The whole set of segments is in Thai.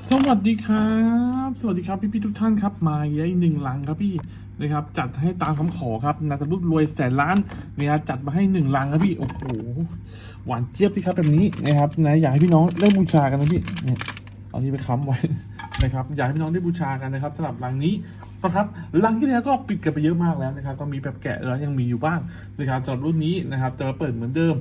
สวัสดีครับ สวัสดีครับพี่พี่ๆทุกท่านครับมาอีกหนึ่งหลังครับพี่นะครับจัดให้ตามคำขอครับนาตาลุรวยแสนล้านเนี่ยครับจัดมาให้หนึ่งลังครับพี่โอ้โหหวานเจี๊ยบพี่ครับแบบนี้นะครับนะอยากให้พี่น้องได้บูชากันนะพี่เนี่ยเอานี้ไปค้ำไว้นะครับอยากให้พี่น้องได้บูชากันนะครับสำหรับลังนี้นะครับลังที่แล้วก็ปิดกันไปเยอะมากแล้วนะครับก็มีแบบแกะแล้วยังมีอยู่บ้างนะครับสำหรับรุ่นนี้นะครับจะมาเปิดเหมือนเดิม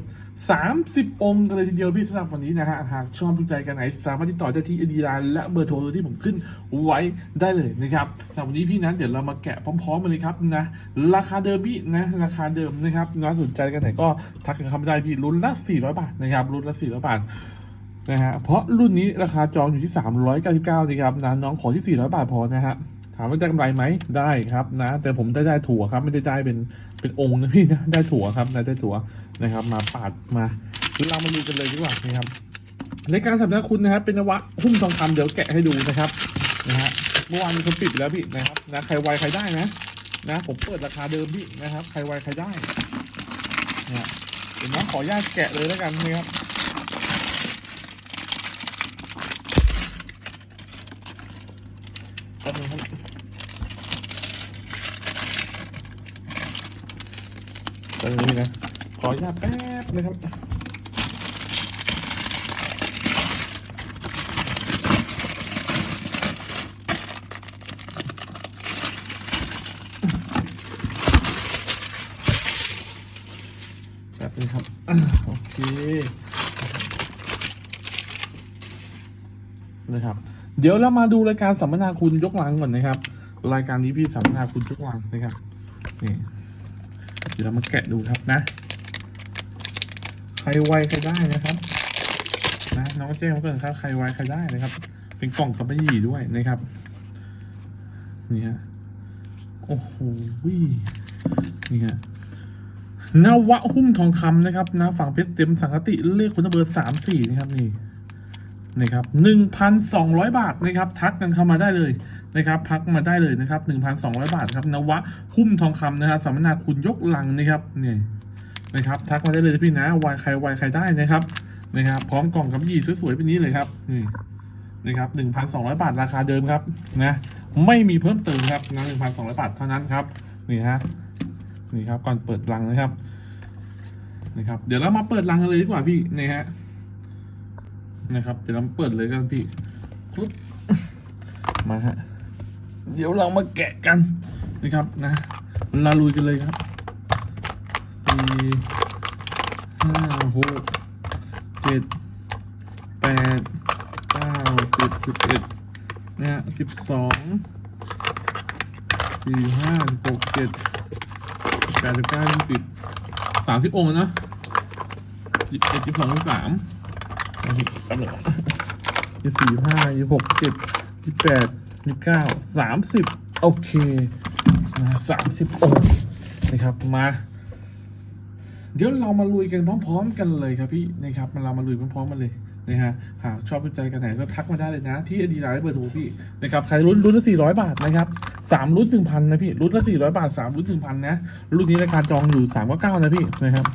30 องค์กันเลยทีเดียวพี่สำหรับวันนี้นะฮะหากชอบดูใจกันไหน สามารถติดต่อได้ที่อดีไลน์และเบอร์โทรที่ผมขึ้นไว้ได้เลยนะครับสำหรับวันนี้พี่นั้นเดี๋ยวเรามาแกะพร้อมๆกันเลยครับนะ ราคาเดิมพี่นะราคาเดิมนะครับน่าสนใจกันไหนก็ทักกันเข้ามาได้พี่รุ่นละ 400 บาทนะครับรุ่นละ 400 บาทนะฮะเพราะรุ่นนี้ราคาจองอยู่ที่ 399นะครับนะน้องขอที่ 400 บาทพอนะฮะามว่าได้กำไรไหมได้ครับนะ แต่ผมได้ได้ถั่วครับ ไม่ได้ได้เป็นเป็นองค์นะพี่นะได้ถั่วครับนะได้ถั่วนะครับ มาปาดมาเรามาดูกันเลยดีกว่านะครับในการสัมภาษณ์คุณนะครับเป็นนวะหุ้มทองคำเดี๋ยวแกะให้ดูนะครับนะฮะเมื่อวานมีคนปิดแล้วพี่นะครับนะใครไวใครได้นะนะ ผมเปิดราคาเดิมพี่นะครับ ใครไวใครได้นะเดี๋ยวน้องขออนุญาตแกะเลยแล้วกันนะครับ แป๊บนึงครับแป๊บนึงนะ ขออนุญาตแป๊บนะครับนี้ครับอ่าโอเค นะครับ เดี๋ยวเรามาดูรายการสัมมนาคุณยกลังก่อนนะครับ รายการนี้พี่สัมมนาคุณยกลังนะครับนี่เดี๋ยวเรามาแกะดูครับนะ ใครไวใครได้นะครับ นะน้องแจ้งมาก่อนครับใครไวใครได้นะครับ เป็นกล่องกับไม่ยีด้วยนะครับนี่ฮะโอ้โหนี่ฮะนวะหุ้มทองคำนะครับนะฝั่งเพชรเต็มสังกติเลขคุณเบอร์สามสี่นะครับนี่ นะครับหนึ่งพันสองร้อยบาทนะครับทักกันเข้ามาได้เลยนะครับพักมาได้เลยนะครับหนึ่งพันสองร้อยบาทครับนวะหุ้มทองคำนะครับสัมมนาคุณยกลังนะครับนี่นะครับ ทักมาได้เลยพี่นะวายใครวายใครได้นะครับนะครับ พร้อมกล่องกับยี่สวยๆเป็นนี้เลยครับนี่นะครับหนึ่งพันสองร้อยบาทราคาเดิมครับนะไม่มีเพิ่มเติมครับนะหนึ่งพันสองร้อยบาทเท่านั้นครับนี่ฮะนี่ครับก่อนเปิดรังนะครับนี่ครับ เดี๋ยวเรามาเปิดรังกันเลยดีกว่าพี่นี่ฮะ นะครับเดี๋ยวเราเปิดเลยกันพี่ปุ๊บมาฮะเดี๋ยวเรามาแกะกันนะครับนะลาลุยกันเลยครับสี่ห้าหกเจ็ดแปดเก้าสิบสิบเอ็ดนะฮะสิบสองสี่ห้าหกเจ็ดแปดสิบเก้ายี่สิบสามสิบองค์นะสิบเอ็ดสิบสองสิบสาม ยี่สิบแป๊บหนึงยี่สิบสี่ยี่ห้ายี่หกเจ็ดยี่แปดยี่เก้าสามสิบโอเคนะสามสิบองค์นะครับมา เดี๋ยวเรามาลุยกันพร้อม ๆ กันเลยครับพี่นะครับมาเรามาลุยพร้อมๆกันเลยนะฮะหากชอบใจกันไหนก็ทักมาได้เลยนะ ที่อดีไลน์เบอร์โทรพี่นะครับใครรุ่นรุ่นละสี่ร้อยบาทนะครับสามรุ่นหนึ่งพันนะพี่รุ่นละสี่ร้อยบาทสามรุ่นหนึ่งพันนะรุ่นนี้ราคาจองอยู่สามก็เก้านะพี่นะครับ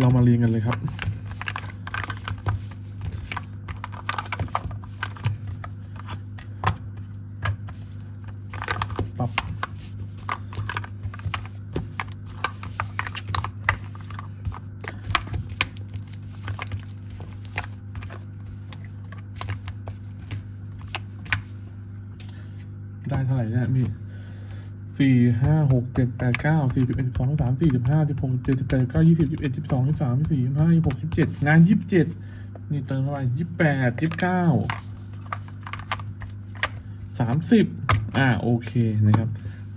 เรามาเรียนกันเลยครับ ปับ ได้เท่าไหร่เนี่ยพี่ สี่ห้าหกเจ็ดแปดเก้าสี่สิบเอ็ดสิบสองสิบสามสี่สิบห้าสิบหกเจ็ดสิบแปดเก้ายี่สิบยี่สิบเอ็ดยี่สิบสองยี่สิบสามยี่สิบสี่ยี่สิบห้ายี่สิบหกยี่สิบเจ็ดงานยี่สิบเจ็ดนี่เติมเข้าไปยี่สิบแปดยี่สิบเก้าสามสิบอ่าโอเคนะครับ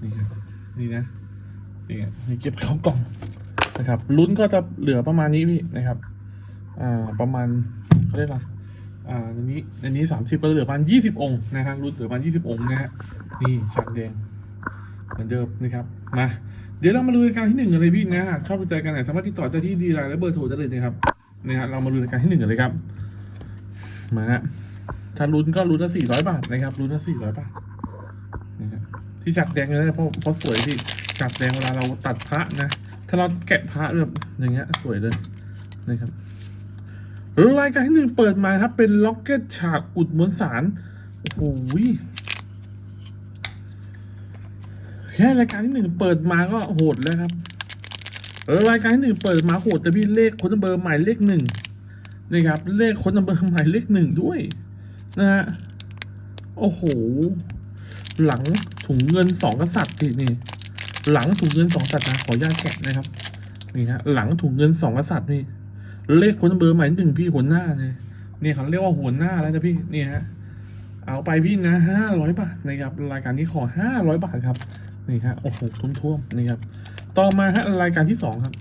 นี่ครับนี่นะนี่นี่เก็บเข้ากล่องนะครับลุ้นก็จะเหลือประมาณนี้พี่นะครับ อ่าประมาณเขาเรียกอะไรอ่าในนี้ในนี้สามสิบก็เหลือประมาณยี่สิบองค์นะครับรุ่นเหลือประมาณยี่สิบองค์นะฮะนี่ฉากแดง มือนเดิมนะครับมาเดี๋ยวเรามาดูรายการที่หนึ่งกันเลยพี่นะหากชอบใจกันไหนสามารถติดต่อได้ที่ดีไลน์และเบอร์โทรได้เลยนะครับนะฮะเรามาดูรายการที่หนึ่งกันเลยครับ มาฮะถ้าลุ้นก็ลุ้นละสี่ร้อยบาทนะครับลุ้นละสี่ร้อยบาทนะฮะที่ฉากแดงเลยเพราะเพราะสวยพี่ฉากแดงเวลาเราตัดพระนะ ถ้าเราแกะพระแบบอย่างเงี้ยสวยเลยนะครับรายการที่หนึ่งเปิดมาครับเป็นล็อกเก็ตฉากอุดมวลสารโอ้โห แค่รายการที่หนึ่งเปิดมาก็โหดแล้วครับรายการที่หนึ่งเปิดมาโหดแต่พี่เลขคนนัมเบอร์หมายเลขหนึ่งนะครับ เลขคนนัมเบอร์หมายเลขหนึ่งด้วยนะฮะโอ้โห หลังถุงเงินสองกษัตริย์นี่นี่หลังถุงเงินสองกษัตริย์นะขออนุญาตแกะนะครับนี่ฮะหลังถุงเงินสองกษัตริย์นี่เลขคนนัมเบอร์หมายหนึ่งพี่หัวหน้าเนี่ยนี่เขาเรียกว่าหัวหน้าแล้วนะพี่นี่ฮะเอาไปพี่นะห้าร้อยบาทนะครับรายการนี้ขอห้าร้อยบาทครับ นี่ฮะโอ้โหท่วมๆนี่ครับ ต่อมาฮะรายการที่สองครับ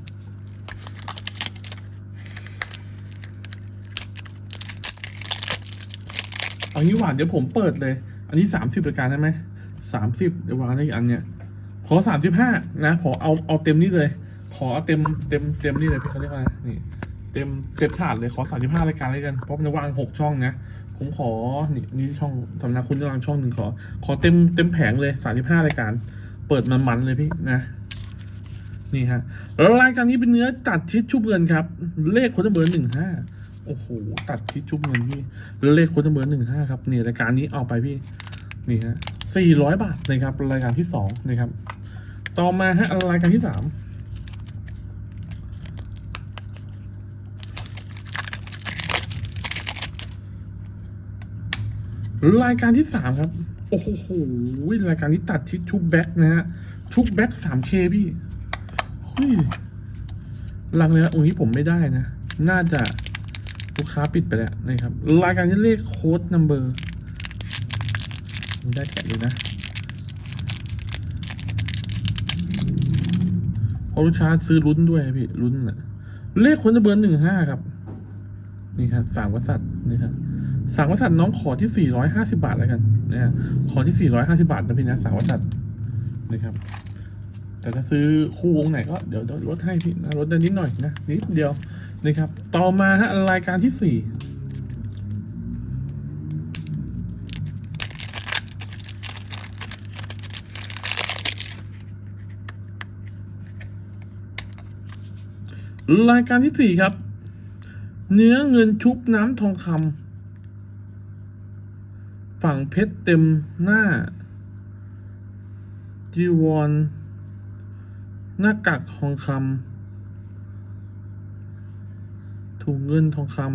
เอางี้หวานเดี๋ยวผมเปิดเลย อันนี้สามสิบรายการได้ไหมสามสิบเดี๋ยววางได้อีกอันเนี้ยขอสามสิบห้านะขอเอาเอาเต็มนี่เลย ขอเอาเต็มเต็มเต็มนี่เลยพี่เขาเรียกว่าไรนี่เต็มเต็มถาดเลยขอสามสิบห้ารายการเลยกันเพราะมันจะวางหกช่องนะผมขอนี่นี่ช่องสำนักคุณจะวางช่องหนึ่งขอ ขอเต็มเต็มแผงเลยสามสิบห้ารายการ เปิดมันมันๆเลยพี่นะ นี่ฮะรายการนี้เป็นเนื้อตัดชิดชุบเงินครับ เลขโคนเบอร์หนึ่งห้าโอ้โหตัดชิดชุบเงินพี่เลขโคนเบอร์หนึ่งห้าครับนี่รายการนี้เอาไปพี่ นี่ฮะสี่ร้อยบาทนะครับรายการที่สองนะครับ ต่อมาฮะรายการที่สามรายการที่สามครับ โอ้โหรายการที่ตัดชิดชุบแบ็กนะฮะ ชุบแบ็กสามเคพี่เฮ้ยลังเลยนะองค์นี้ผมไม่ได้นะ น่าจะลูกค้าปิดไปแล้วนะครับ รายการที่เลขโค้ดนัมเบอร์ไม่ได้แกะเลยนะพราะลูกค้าซื้อลุ้นด้วยพี่ลุ้นนะเลขคนัมเบอร์หนึ่งห้าครับ นี่ครับสามกษัตริย์นี่ครับ สามกษัตริย์น้องขอที่สี่ร้อยห้าสิบาทแล้วกันนะฮะขอที่สี่ร้อยห้าสิบาทนะพี่นะสามกษัตริย์นะครับแต่ถ้าซื้อคู่วงไหนก็เดี๋ยวเดี๋ยวลดให้พี่นะลดได้นิดหน่อยนะนิดเดียวนะครับ ต่อมาฮะรายการที่สี่รายการที่สี่ครับ เนื้อเงินชุบน้ำทองคำ ฝั่งเพชรเต็มหน้า จีวร หน้ากากทองคำถุงเงินทองคำ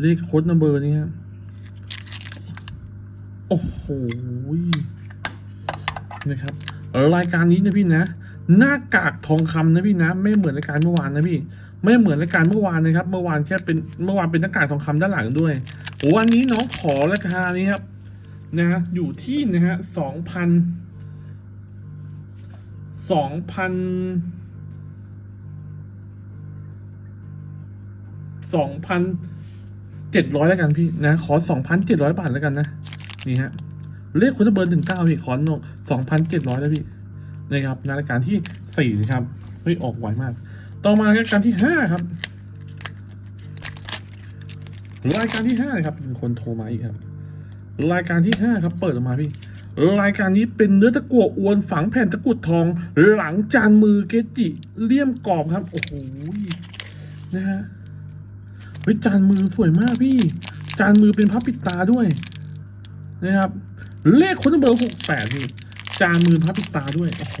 เลขโค้ดนัมเบอร์นี้ครับโอ้โหนะครับเออรายการนี้นะพี่นะหน้ากากทองคำนะพี่นะไม่เหมือนรายการเมื่อวานนะพี่ ไม่เหมือนรายการเมื่อวานนะครับ เมื่อวานแค่เป็นเมื่อวานเป็นหน้ากากทองคำด้านหลังด้วย วันนี้น้องขอราคานี้ครับนะฮะอยู่ที่นะฮะสองพันสองพันสองพันเจ็ดร้อยแล้วกันพี่นะ ขอสองพันเจ็ดร้อยบาทแล้วกันนะ นี่ฮะเลขคุณจะเบิร์นถึงเก้าพี่ขอโนสองพันเจ็ดร้อยแล้วพี่นะครับนรายการที่สี่นะครับเฮ้ยออกไวมาก ต่อมารายการที่ห้าครับ รายการที่ห้าครับมีคนโทรมาอีกครับ รายการที่ห้าครับ เปิดออกมาพี่ รายการนี้เป็นเนื้อตะกั่วอวนฝังแผ่นตะกุดทอง หลังจานมือเกจิเลี่ยมกรอบครับ โอ้โหนะฮะเฮ้ยจานมือสวยมากพี่ จานมือเป็นพับปิดตาด้วย นะครับ เลขคนเบอร์หกแปดพี่จานมือพับปิดตาด้วยโอ้โห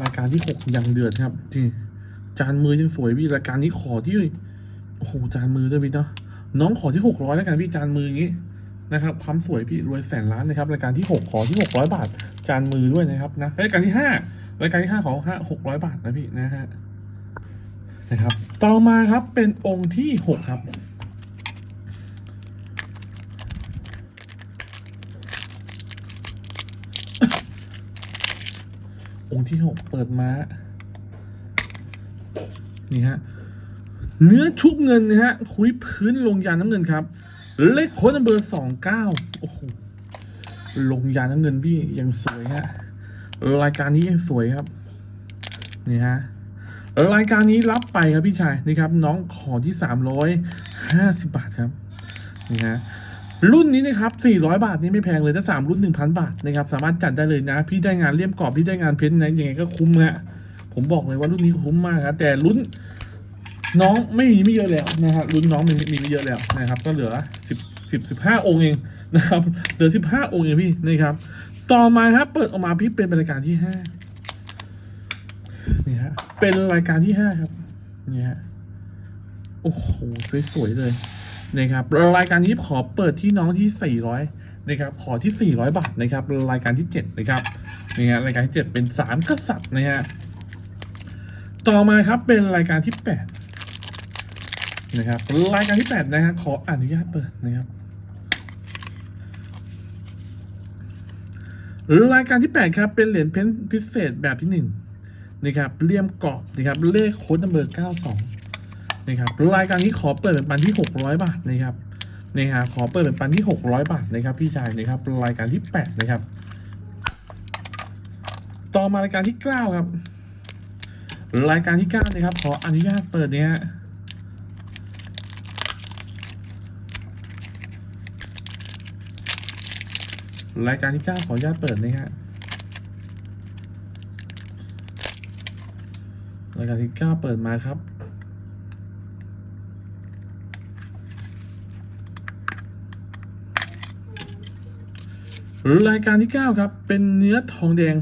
รายการที่หกยังเดือดครับที่จานมือยังสวยพี่รายการนี้ขอที่โอ้โหจานมือด้วยพี่เนาะ น้องขอที่หกร้อยแล้วกันพี่จานมืออย่างงี้นะครับความสวยพี่รวยแสนล้านนะครับรายการที่หกขอที่หกร้อยบาท จานมือด้วยนะครับนะรายการที่ห้ารายการที่ห้าของห้าหกร้อยบาทนะพี่นะฮะนะครับ ต่อมาครับเป็นองค์ที่หกครับองค์ที่หกเปิดมา นี่ฮะ เนื้อชุบเงินนะฮะคุยพื้นลงยาน้ำเงินครับ เลขโค้ดเบอร์สองเก้าโอ้โหลงยาน้ำเงินพี่ยังสวยฮะรายการนี้ยังสวยครับนี่ฮะรายการนี้รับไปครับพี่ชายนี่ครับ น้องขอที่สามร้อยห้าสิบบาทครับนี่ฮะรุ่นนี้นะครับ 400 บาทนี่ไม่แพงเลยถ้าสามรุ่น 1,000 บาทนะครับ สามารถจัดได้เลยนะ พี่ได้งานเลี่ยมกรอบ พี่ได้งานเพ้นท์นะยังไงก็คุ้มฮะ ผมบอกเลยว่ารุ่นนี้คุ้มมากครับแต่รุ่น น้องไม่มีไม่เยอะแล้วนะครับรุ่นน้องมีมีไม่เยอะแล้วนะครับ ก็เหลือสิบสิบสิบห้าองค์เองนะครับ เหลือสิบห้าองค์เองพี่นะครับ ต่อมาครับเปิดออกมาพี่เป็นรายการที่ห้านี่ฮะเป็นรายการที่ห้าครับนี่ฮะโอ้โหสวยๆเลยนะครับรายการนี้ขอเปิดที่น้องที่สี่ร้อยนะครับขอที่สี่ร้อยบาทนะครับรายการที่เจ็ดนะครับนี่ฮะรายการที่เจ็ดเป็นสามกษัตริย์นะฮะต่อมาครับเป็นรายการที่แปด นะครับรายการที่แปดนะฮะขออนุญาตเปิดนะครับรายการที่8ครับเป็นเหรียญเพ้นพิเศษแบบที่1นะครับเลี่ยมกรอบนะครับเลขโค้ดนัมเบอร์92นะครับรายการนี้ขอเปิดเป็นปันที่600บาทนะครับนะครับขอเปิดเป็นปันที่600บาทนะครับพี่ชายนะครับรายการที่8นะครับต่อมารายการที่9ครับ รายการที่9นะครับ ขออนุญาตเปิดเนี้ย รายการที่9ขออนุญาตเปิดนะฮะรายการที่9เปิดมาครับรายการที่ 9 ครับ เป็นเนื้อทองแดง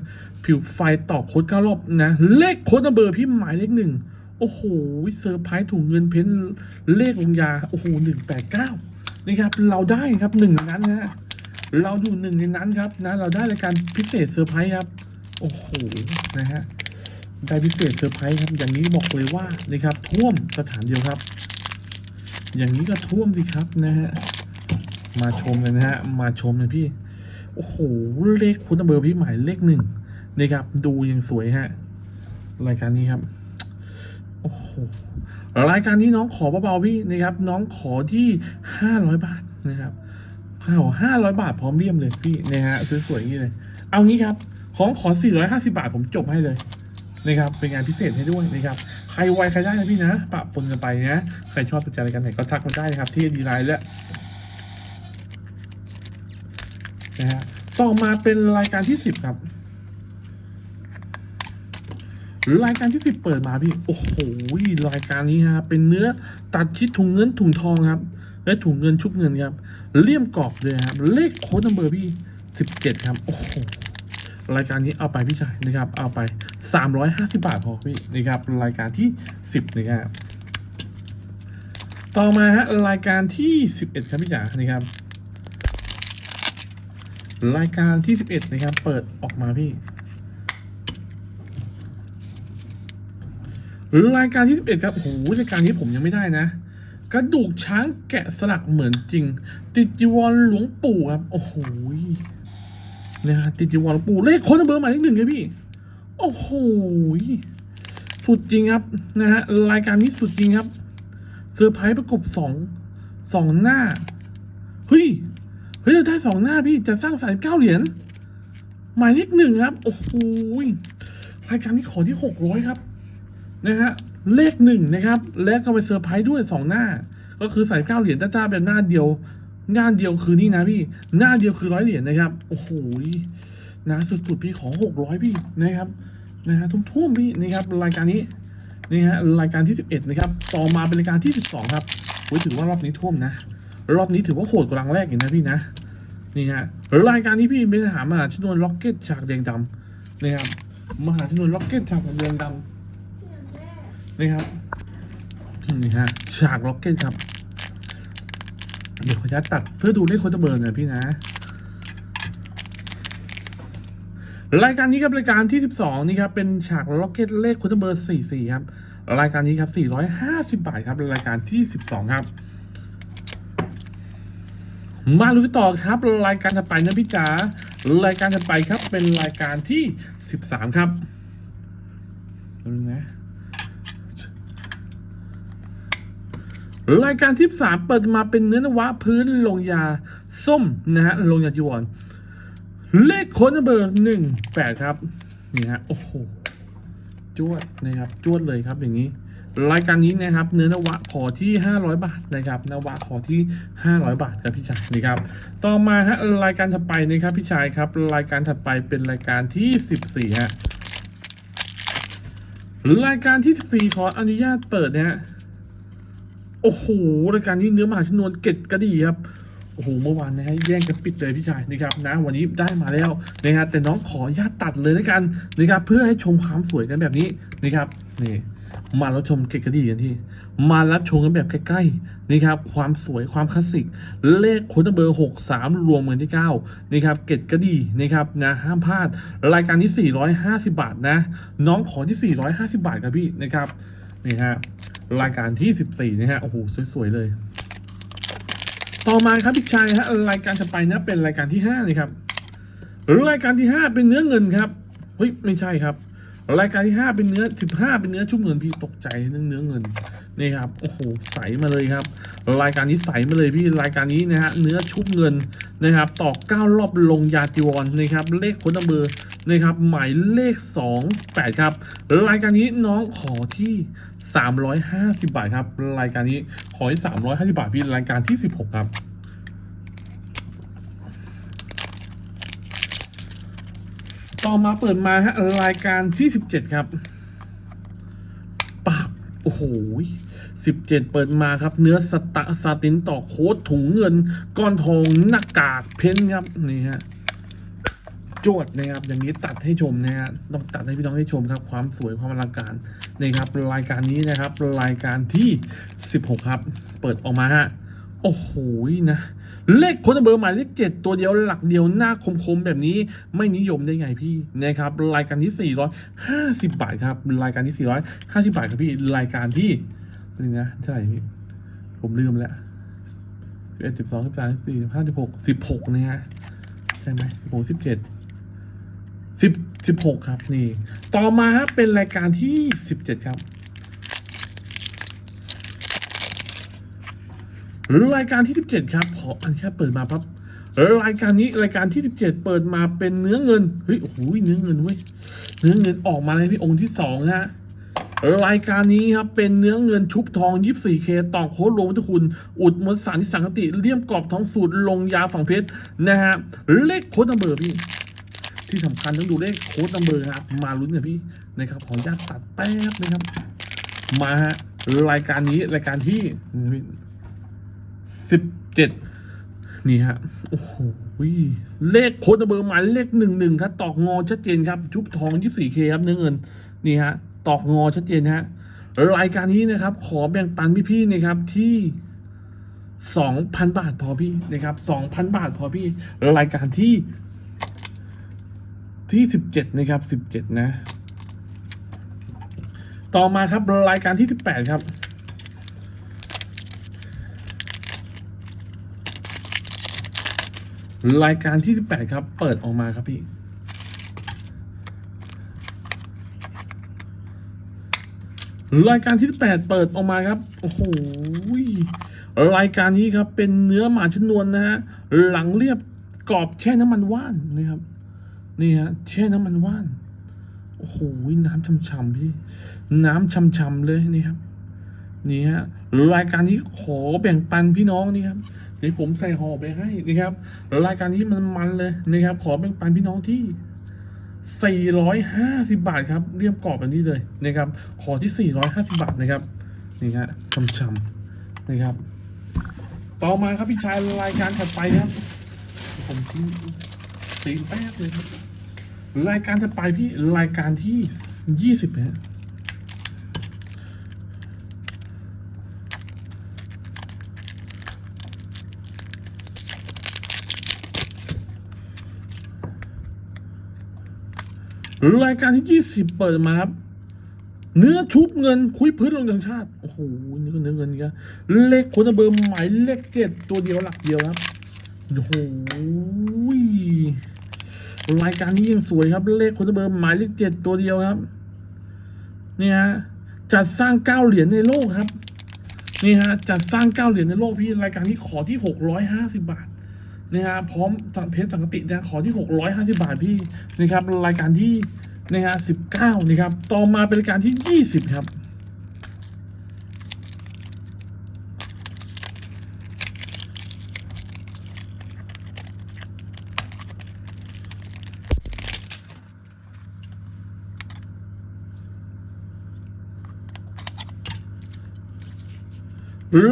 ผิวไฟต่อโค้ดเก้ารอบนะ เลขโค้ดนัมเบอร์พี่หมายเลขหนึ่ง โอ้โหเซอร์ไพรส์ถุงเงินเพ้นเลขลงยา โอ้โหหนึ่งแปดเก้านี่ครับ เราได้ครับหนึ่งในนั้นนะฮะ เราอยู่หนึ่งในนั้นครับนะ เราได้รายการพิเศษเซอร์ไพรส์ครับ โอ้โห นะฮะ ได้พิเศษเซอร์ไพรส์ครับ อย่างนี้บอกเลยว่านะครับ ท่วมสถานเดียวครับ อย่างนี้ก็ท่วมสิครับนะฮะ มาชมเลยนะฮะ มาชมเลยพี่ โอ้โห เลขคุณนัมเบอร์พี่หมายเลขหนึ่งนะครับ ดูยังสวยฮะ รายการนี้ครับ โอ้โห รายการนี้น้องขอเบาๆพี่นะครับ น้องขอที่ห้าร้อยบาทนะครับ ข้าวห้าร้อยบาทพร้อมเลี่ยมเลยพี่นะฮะสวยๆอย่างนี้เลย เอางี้ครับ ของขอสี่ร้อยห้าสิบาทผมจบให้เลยนะครับเป็นงานพิเศษให้ด้วยนะครับใครไวใครได้นะพี่นะ ปะปนกันไปนะ ใครชอบประจารายการไหนก็ทักมาได้นะครับ ที่ดีไลน์แล้วนะฮะต่อมาเป็นรายการที่สิบครับรายการที่สิบเปิดมาพี่ โอ้โหรายการนี้ฮะเป็นเนื้อตัดชิดถุงเงินถุงทองครับ และถุงเงินชุบเงินครับ เลี่ยมกรอบเลยครับเลขโค้ดนัมเบอร์พี่สิบเจ็ดครับ โอ้โหรายการนี้เอาไปพี่ชายนะครับ เอาไปสามร้อยห้าสิบาทพอพี่นะครับ รายการที่สิบนะครับต่อมาฮะรายการที่สิบเอ็ดครับพี่จ๋านะครับ รายการที่สิบเอ็ดนะครับ เปิดออกมาพี่รายการที่11ครับโอ้โหรายการนี้ผมยังไม่ได้นะ กระดูกช้างแกะสลักเหมือนจริง ติดจีวรหลวงปู่ครับ โอ้โหนะฮะติดจีวรหลวงปู่เลขโค้ดนัมเบอร์หมายเลขหนึ่งเลยพี่ โอ้โหสุดจริงครับนะฮะรายการนี้สุดจริงครับเซอร์ไพรส์ประกบสองสองหน้าเฮ้ยเฮ้ยเราได้สองหน้าพี่จะสร้างสายเก้าเหรียญหมายเลขหนึ่งครับ โอ้โหรายการนี้ขอที่หกร้อยครับ นะฮะ เลขหนึ่งนะครับ และก็ไปเซอร์ไพรส์ด้วยสองหน้า ก็คือใส่เก้าเหรียญต้าๆแบบหน้าเดียว หน้าเดียวคือนี่นะพี่ หน้าเดียวคือร้อยเหรียญนะครับ โอ้โหนะสุดๆพี่ขอหกร้อยพี่นะครับนะฮะทุ่มๆพี่นะครับรายการนี้นี่ฮะรายการที่สิบเอ็ดนะครับ ต่อมาเป็นรายการที่สิบสองครับโอ้ยถือว่ารอบนี้ท่วมนะ รอบนี้ถือว่าโหดกว่ารังแรกอีกนะพี่นะ นี่ฮะรายการที่พี่เป็นทหารมหาชนวนล็อกเก็ตฉากแดงดำนะครับมหาชนวนล็อกเก็ตฉากแดงดำ นี่ครับ นี่ฮะฉากล็อกเก็ตครับ เดี๋ยวขออนุญาตตัดเพื่อดูเลขโค้ดเบอร์หน่อยพี่นะ รายการนี้ครับรายการที่ 12 นี่ครับ เป็นฉากล็อกเก็ตเลขโค้ดเบอร์44 ครับ รายการนี้ครับ 450 บาทครับ รายการที่ 12 ครับมาลุยต่อครับ รายการถัดไปนะพี่จ๋ารายการถัดไปครับเป็นรายการที่ 13 ครับดูนะ รายการที่สามเปิดมาเป็นเนื้อนวะพื้นลงยาส้มนะฮะลงยาจีวรเลขค้นเบอร์หนึ่งแปดครับนี่ฮะโอ้โหจวดนะครับจวดเลยครับอย่างนี้ รายการนี้นะครับ เนื้อนวะขอที่ห้าร้อยบาทนะครับนวะขอที่ห้าร้อยบาทครับพี่ชายนะครับ ต่อมาฮะรายการถัดไปนะครับพี่ชายครับ รายการถัดไปเป็นรายการที่สิบสี่ฮะรายการที่สี่ขออนุญาตเปิดนะฮะ โอ้โหรายการนี้เนื้อมหาชนวนเกตกระดีครับโอ้โหเมื่อวานนะฮะแย่งกันปิดเลยพี่ชายนะครับนะวันนี้ได้มาแล้วนะฮะแต่น้องขออนุญาตตัดเลยแล้วกันนะครับเพื่อให้ชมความสวยกันแบบนี้นะครับนี่มาแล้วชมเกตกระดีกันที่ มาแล้วชมกันแบบใกล้ๆนี่ครับความสวยความคลาสสิก เลขค้ดเบอร์หกสามรวมกันที่เก้านี่ครับเกตกระดีนะครับนะห้ามพลาด รายการที่ 450 บาทนะ น้องขอที่ 450 บาทครับพี่นะครับ นี่ฮะรายการที่ 14 นะฮะโอ้โหสวยๆเลย ต่อมาครับพี่ชายฮะรายการจะไปนะเป็นรายการที่5นี่ครับรายการที่ 5 เป็นเนื้อเงินครับเฮ้ยไม่ใช่ครับ รายการที่ 5 เป็นเนื้อ 15 เป็นเนื้อชุ่มเงินพี่ตกใจเรื่อเนื้อเงิน นี่ครับโอ้โหใสมาเลยครับ รายการนี้ใสมาเลยพี่รายการนี้นะฮะเนื้อชุบเงินนะครับต่อ9รอบลงยาติวอนนะครับเลขคนเบอร์นะครับหมายเลข 28 ครับ รายการนี้น้องขอที่ 350 บาทครับ รายการนี้ขอที่350 บาทพี่รายการที่ 16 ครับต่อมาเปิดมาฮะรายการที่ 17 ครับ โอ้โหสิบเจ็ดเปิดมาครับ เนื้อสตะซาตินต่อโค้ดถุงเงิน ก้อนทองหน้ากากเพ้นครับนี่ฮะจวดนะครับอย่างนี้ตัดให้ชมนะฮะต้องตัดให้พี่น้องได้ชมครับ ความสวยความอลังการนี่ครับ รายการนี้นะครับ รายการที่ 16 ครับ เปิดออกมาฮะโอ้โหนะ เลขค้ดเบอร์หมายเลขเจ็ดตัวเดียวหลักเดียวหน้าคมๆแบบนี้ไม่นิยมได้ไงพี่นะครับรายการที่ 450 บาทครับรายการที่ 450 บาทครับพี่รายการที่นี่นะเท่าไหร่พี่ผมลืมแล้วสิบเอ็ดสิบสองสิบสามสิบสี่สิบห้าสิบหกสิบหกเนี่ยฮะใช่ไหมสิบหกสิบเจ็ดสิบสิบหกครับนี่ ต่อมาครับเป็นรายการที่สิบเจ็ดครับ รายการที่ 17 ครับขออันแค่เปิดมาปั๊บรายการนี้รายการที่ 17 เปิดมาเป็นเนื้อเงินเฮ้ยโอ้โหเนื้อเงินเว้ยเนื้อเงินออกมาเลยที่องค์ที่สองนะฮะรายการนี้ครับเป็นเนื้อเงินชุบทอง 24K ต่อโค้ดลงวัตถุคุณ อุดมวลสารที่สังกติเลี่ยมกรอบทองสูตรลงยาฝังเพชรนะฮะเลขโค้ดนัมเบอร์พี่ ที่สำคัญต้องดูเลขโค้ดนัมเบอร์ครับมาลุ้นกันพี่นะครับขออนุญาตตัดแป๊บนะครับ มาฮะรายการนี้รายการที่ สิบเจ็ดนี่ฮะ โอ้โหเลขโค้ดเบอร์หมายเลขหนึ่งหนึ่งครับ ตอกงอชัดเจนครับ ชุบทองยี่สี่เคครับเนื้อเงิน นี่ฮะ ตอกงอชัดเจนฮะ รายการนี้นะครับ ขอแบ่งปันพี่ๆนะครับที่สองพันบาทพอพี่นะครับสองพันบาทพอพี่รายการที่ ที่สิบเจ็ดนะครับสิบเจ็ดนะ ต่อมาครับรายการที่สิบแปดครับ รายการที่18ครับ เปิดออกมาครับพี่ รายการที่18เปิดออกมาครับ โอ้โหรายการนี้ครับ เป็นเนื้อหมาชนวนนะฮะ หลังเรียบกรอบแช่น้ำมันว่านนี่ครับ นี่ฮะแช่น้ำมันว่าน โอ้โหน้ำช่ำๆพี่ น้ำช่ำๆเลยนี่ครับ นี่ฮะรายการนี้ขอแบ่งปันพี่น้องนี่ครับี๋ยวผมใส่ห่อไปให้นะครับ รายการนี้มันมันเลยนะครับ ขอแบ่งปันพี่น้องที่ 450 บาทครับ เรียบกรอบแบบนี้เลยนะครับขอที่ 450 บาทนะครับ นี่ฮะช่ำๆนะครับ ต่อมาครับพี่ชายรายการถัดไปครับ ผมทิ้งตีนแป๊บเลยครับรายการถัดไปพี่รายการที่ 20ฮะ รายการที่ 20 เปิดมาครับ เนื้อชุบเงินคุยพื้นลงต่างชาติ โอ้โหนี่ก็เนื้อเงินนี่ก็เลขคนเบอร์หมายเลขเจ็ดตัวเดียวหลักเดียวครับ โอ้โหรายการนี้ยังสวยครับ เลขคนเบอร์หมายเลขเจ็ดตัวเดียวครับเนี่ยฮะจัดสร้างเก้าเหรียญในโลกครับ นี่ฮะจัดสร้างเก้าเหรียญในโลกพี่รายการนี้ขอที่หกร้อยห้าสิบบาท นะฮะพร้อมเพชรสังกตินะขอที่ 650 บาทพี่นะครับรายการที่นะฮะ19นะครับต่อมาเป็นรายการที่ 20 ครับ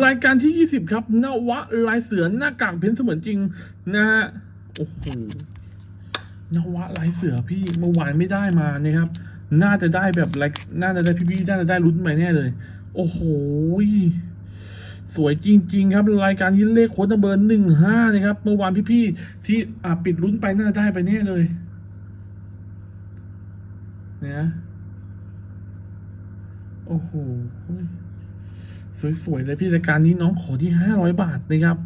รายการที่ 20 ครับนวะลายเสือหน้ากากเพ้นเสมือนจริงนะฮะโอ้โหนวะลายเสือพี่เมื่อวานไม่ได้มานะครับ น่าจะได้แบบไรน่าจะได้พี่ๆน่าจะได้ลุ้นไปแน่เลย โอ้โหสวยจริง ๆ ครับ รายการที่เลขโค้ดเบอร์หนึ่งห้านะครับ เมื่อวานพี่ๆที่อ่าปิดลุ้นไปน่าจะได้ไปแน่เลยเนี่ยโอ้โห สวยๆเลยพี่รายการนี้น้องขอที่ห้าร้อยบาทนะครับ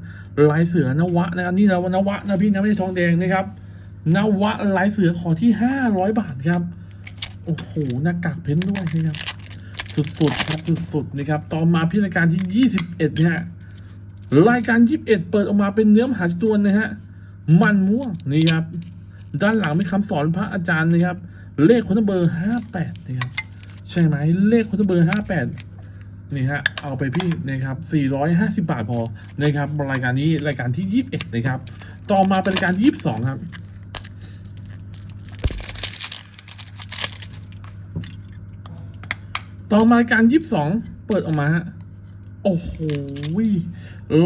ลายเสือนวะนะครับนี่นะนวะนะพี่นะไม่ใช่ทองแดงนะครับนวะลายเสือขอที่ห้าร้อยบาทครับโอ้โหหน้ากากเพ้นด้วยนะครับสุดๆครับสุดๆนะครับต่อมาพี่รายการที่ยี่สิบเอ็ดเนี่ยฮะรายการยี่สิบเอ็ดเปิดออกมาเป็นเนื้อมหาจวนนะฮะมันม่วงนี่ครับด้านหลังมีคำสอนพระอาจารย์นะครับ เลขคนเบอร์ห้าแปดนะครับใช่ไหมเลขคนเบอร์ห้าแปด นี่ฮะเอาไปพี่นะครับ450 บาทพอนะครับรายการนี้รายการที่ 21 นะครับ ต่อมาเป็นรายการ 22 ครับต่อมารายการ22เปิดออกมาฮะโอ้โห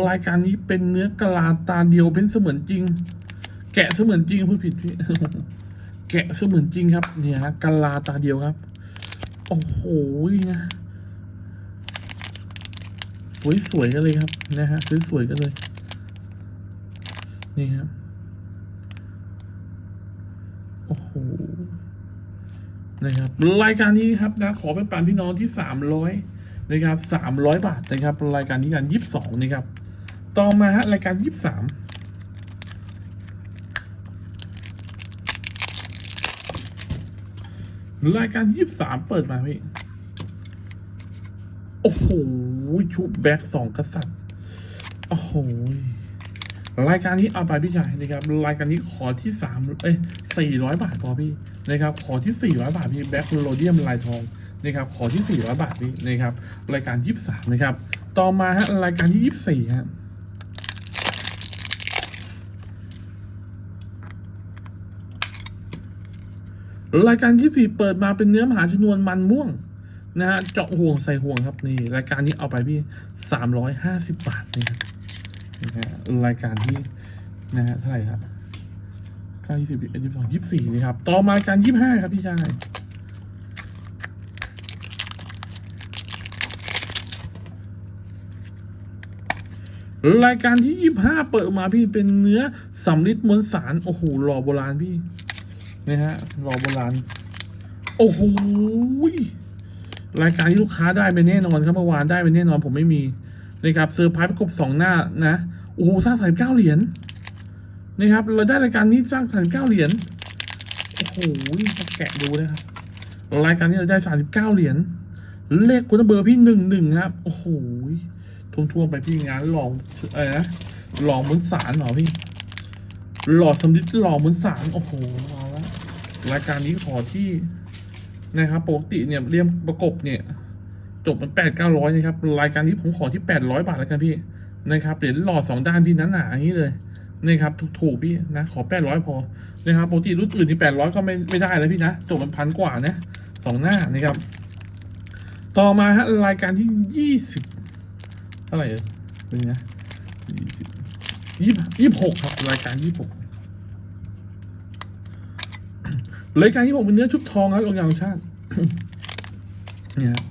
รายการนี้เป็นเนื้อกลาตาเดียวเป็นเสมือนจริง แกะเสมือนจริงพูดผิดพี่แกะเสมือนจริงครับ เนี่ยฮะกลาตาเดียวครับ โอ้โหนะ สวยๆกันเลยครับนะฮะสวยๆกันเลย นี่ครับโอ้โหนะครับรายการนี้ครับนะขอเป็นปันพี่น้องที่สามร้อยนะครับสามร้อยบาทนะครับ รายการนี้กันยี่สิบสองนะครับ ต่อมาฮะรายการยี่สิบสามรายการยี่สิบสามเปิดมาพี่ โอ้โห ชุบแบ็กสองกษัตริย์ โอ้โห รายการนี้เอาไปพี่ชายนะครับ รายการนี้ขอที่สามเอ้ยสี่ร้อยบาทพอพี่นะครับ ขอที่สี่ร้อยบาทพี่แบ็กโรเดียมลายทองนะครับ ขอที่สี่ร้อยบาทพี่นะครับ รายการยี่สิบสามนะครับ ต่อมาฮะรายการที่ยี่สิบสี่ฮะรายการที่สี่เปิดมาเป็นเนื้อมหาชนวนมันม่วง นะฮะเจาะห่วงใส่ห่วงครับนี่รายการนี้เอาไปพี่สามร้อยห้าสิบบาทนี่ครับนะฮะรายการที่นะฮะเท่าไหร่ครับเก้ายี่สิบเอ็ดยี่สิบสองยี่สิบสี่นี่ครับ ต่อมารายการยี่สิบห้าครับพี่ชายรายการที่ยี่ห้าเปิดมาพี่เป็นเนื้อสำลิดมวลสารโอ้โหหล่อโบราณพี่นะฮะหล่อโบราณ โอ้โห รายการที่ลูกค้าได้ไปแน่นอนครับเมื่อวานได้ไปแน่นอนผมไม่มีนะครับเซอร์ไพรส์ประกบสองหน้านะโอ้โหสร้างสามเก้าเหรียญนะครับเราได้รายการนี้สร้างสามเก้าเหรียญโอ้โหแกะดูนะครับรายการนี้เราได้สามสิบเก้าเหรียญเลขคุณเบอร์พี่หนึ่งหนึ่งครับโอ้โหท่วงไปพี่งานหลองอะไรนะหลองบนสารเหรอพี่ หลอดสำลิดหลอบบนสารโอ้โหเอาละรายการนี้ขอที่ นะครับปกติเนี่ยเรียมประกบเนี่ยจบมันแปดเก้าร้อยนะครับรายการนี้ผมขอที่แปดร้อยบาทแล้วกันพี่นะครับเหรียญหล่อสองด้านพี่หนาอย่างนี้เลยนะครับถูกๆพี่นะขอแปดร้อยพอนะครับปกติรุ่นอื่นที่แปดร้อยก็ไม่ไม่ได้แล้วพี่นะจบมันพันกว่านะสองหน้านะครับ ต่อมาฮะรายการที่ยี่สิบเท่าไหร่เอ่ยเป็นไงยี่สิบยี่ยี่หกครับรายการยี่สิบหก รายการที่ผมเป็นเนื้อชุบทองครับองค์การชาติเนี่ยครับ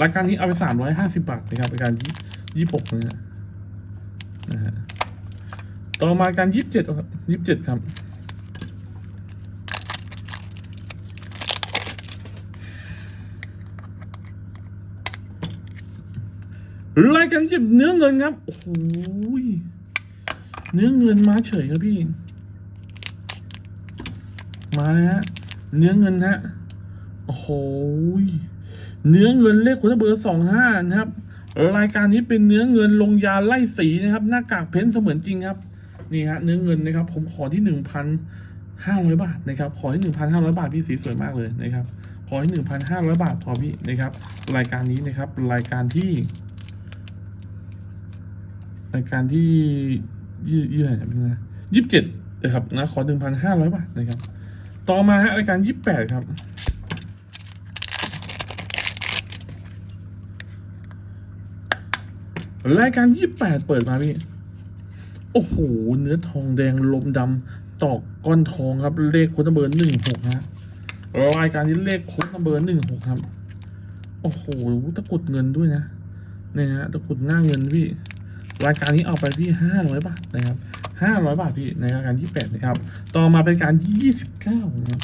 รายการนี้เอาไปสามร้อยห้าสิบบาทนะครับรายการยี่หกเนี่ยนะฮะต่อมาการยี่สิบเจ็ดยี่สิบเจ็ดครับรายการเก็บเนื้อเงินครับ โอ้โหยเนื้อเงินมาเฉยครับพี่ มาเลยฮะ เนื้อเงินฮะ โอ้โห เนื้อเงินเลขคุณเบอร์สองห้านะครับ รายการนี้เป็นเนื้อเงินลงยาไล่สีนะครับ หน้ากากเพ้นเสมือนจริงครับ นี่ฮะเนื้อเงินนะครับ ผมขอที่หนึ่งพันห้าร้อยบาทนะครับ ขอที่หนึ่งพันห้าร้อยบาทพี่สีสวยมากเลยนะครับ ขอที่หนึ่งพันห้าร้อยบาทพอพี่นะครับ รายการนี้นะครับ รายการที่ รายการที่ยี่ยี่อะไรนะยี่สิบเจ็ดนะครับนะขอหนึ่งพันห้าร้อยบาทนะครับ ต่อมาฮะรายการยี่สิบแปดครับรายการยี่แปดเปิดมาพี่โอ้โห เนื้อทองแดงลมดำตอกก้อนทองครับ เลขโค้ดเบอร์หนึ่งหกฮะรายการที่เลขโค้ดเบอร์หนึ่งหกครับ โอ้โหตะกุดเงินด้วยนะเนี่ยฮะตะกุดหน้าเงินพี่ รายการนี้เอาไปที่ห้าร้อยบาทนะครับห้าร้อยบาทพี่ในรายการที่แปดนะครับ ต่อมาเป็นการที่ยี่สิบเก้านะครับ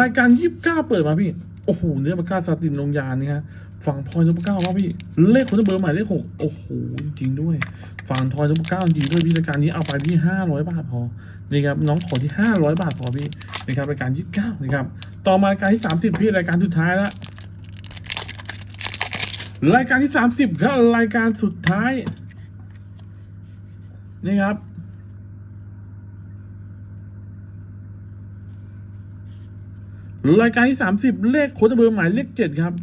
รายการยี่สิบเก้าเปิดมาพี่ โอ้โหเนื้อปากกาสตินลงยานี่ฮะ ฝั่งทอยนพเก้าว่าพี่ เลขคนเบอร์หมายเลขหกโอ้โหจริงด้วย ฝั่งทอยนพเก้าจริงด้วยพี่รายการนี้เอาไปที่ห้าร้อยบาทพอนี่ครับน้องขอที่ห้าร้อยบาทพอพี่นะครับรายการยี่สิบเก้านะครับต่อมารายการที่สามสิบพี่รายการสุดท้ายละรายการที่สามสิบครับรายการสุดท้ายนี่ครับรายการที่สามสิบเลขโค้ดเบอร์หมายเลขเจ็ดครับ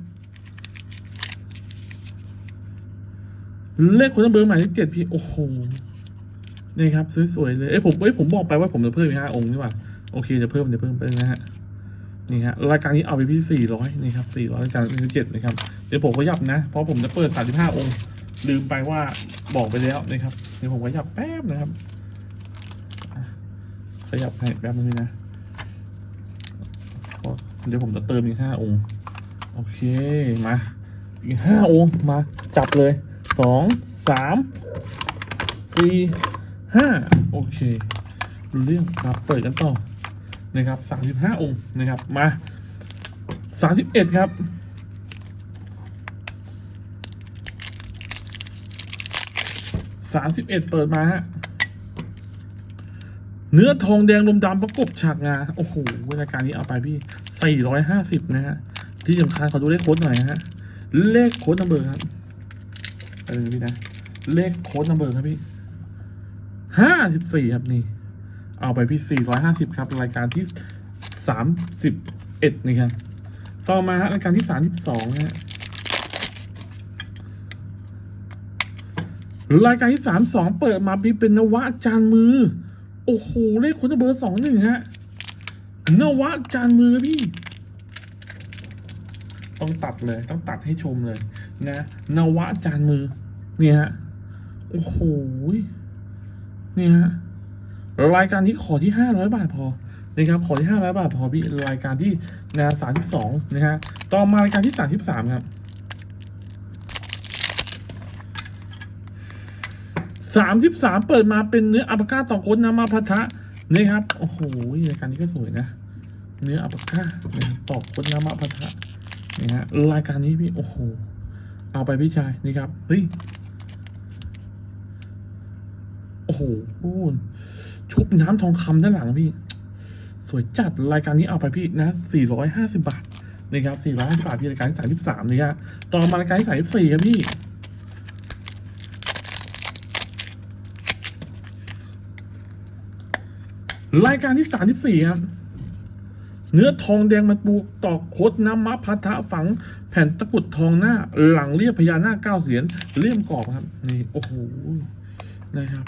เลขโค้ดเบอร์หมายเลขเจ็ดพี่โอ้โหนี่ครับสวยๆเลยเอ้ยผมเอ้ยผมบอกไปว่าผมจะเพิ่มอีกห้าองค์นี่หว่าโอเคจะเพิ่มจะเพิ่มไปนะฮะนี่ฮะรายการนี้เอาไปพี่สี่ร้อยนี่ครับสี่ร้อยรายการที่เจ็ดนะครับเดี๋ยวผมขยับนะเพราะผมจะเปิดสามสิบห้าองค์ ลืมไปว่าบอกไปแล้วนะครับเดี๋ยวผมขยับแป๊บนะครับ ขยับให้แป๊บนึงนะเดี๋ยวผมจะเติมอีกห้าองค์ โอเคมาอีกห้าองค์มาจับเลย สองสามสี่ห้าโอเครู้เรื่องครับเปิดกันต่อนะครับสามสิบห้าองค์นะครับมาสามสิบเอ็ดครับสามสิบเอ็ดเปิดมาฮะเนื้อทองแดงลมดำประกบฉากงาโอ้โหบรายาการนี้เอาไปพี่450นะฮะที่สำคัญขอดูเลขโค้ดหน่อยนะฮะเลขโค้ดนัมเบอร์ครับ เออพี่นะ เลขโค้ดนัมเบอร์ครับพี่54ครับนี่ เอาไปพี่450ครับ รายการที่31นี่ครับ ต่อมาฮะรายการที่32นะฮะรายการที่32เปิดมาพี่เป็นนวะจานมือ โอ้โห เลขโค้ดนัมเบอร์21ฮะ นวะจานมือพี่ ต้องตัดเลย ต้องตัดให้ชมเลย นะนวะจานมือเนี่ยฮะโอ้โหเนี่ยฮะรายการนี้ขอที่ห้าร้อยบาทพอนะครับขอที่ห้าร้อยบาทพอพี่รายการที่นะสามสิบสองนะฮะต่อมารายการที่สามสิบสามครับสามสิบสามเปิดมาเป็นเนื้ออัปก้าต่อโคตนามาพัทะนี่ครับโอ้โหรายการนี้ก็สวยนะ เนื้ออัปก้าต่อโคตนามาพัทะนี่ฮะรายการนี้พี่โอ้โห เอาไปพี่ชายนี่ครับเฮ้ยโอ้โหชุบน้ำทองคำด้านหลังพี่ สวยจัดรายการนี้เอาไปพี่นะ450 บาทนะครับ450บาทพี่รายการที่33นี่ฮะต่อมารายการที่34ครับพี่รายการที่สามสิบสี่ครับ เนื้อทองแดงมันปูตอกโคดน้ำมะพัทะฝัง ผ่นตะกุดทองหน้าหลังเรียบพญานาคเก้าเสียนเลี่ยมกรอบครับนี่โอ้โหนะครับ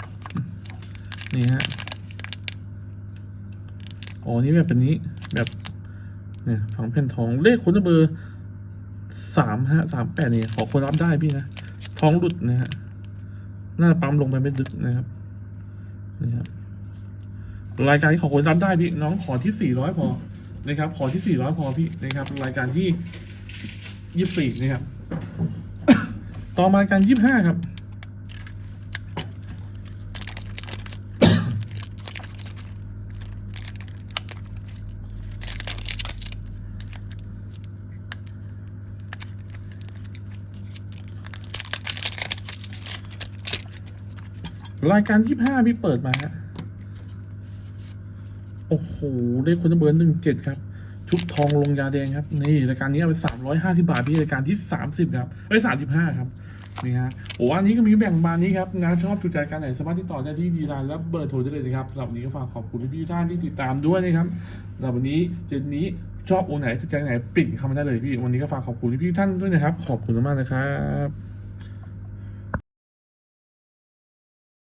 นี่ฮะอ๋อนี่แบบเป็นนี้แบบเนี่ยฝังแผ่นทองเลขคนเบอร์สามฮะสามแปดนี่ขอคนรับได้พี่นะทองหลุดนะฮะหน้าปั๊มลงไปไม่ดึกนะครับนี่ครับรายการที่ขอคนรับได้พี่น้องขอที่สี่ร้อยพอนะครับ ขอที่สี่ร้อยพอพี่นะครับ รายการที่ ยี่สิบสี่นะครับ ต่อมาการยี่สิบห้าครับ รายการยี่ห้าพี่เปิดมาฮะโอ้โห ได้คนเบอร์หนึ่งเจ็ดครับ ชุบทองลงยาแดงครับ นี่รายการนี้เอาไปสามร้อยห้าสิบาทพี่รายการที่สามสิบครับเอ้ยสามสิบห้าครับนี่ฮะโอ้อันนี้ก็มีแบ่งบานนี้ครับงานชอบจุดใจการไหนสามารถติดต่อได้ที่ดีไลน์และเบอร์โทรได้เลยนะครับสำหรับวันนี้ก็ฝากขอบคุณพี่ท่านที่ติดตามด้วยนะครับสำหรับวันนี้เจนนี้ชอบโอไหนจุดใจไหนปิดคำมาได้เลยพี่วันนี้ก็ฝากขอบคุณพี่ท่านด้วยนะครับ ขอบคุณมากนะครับ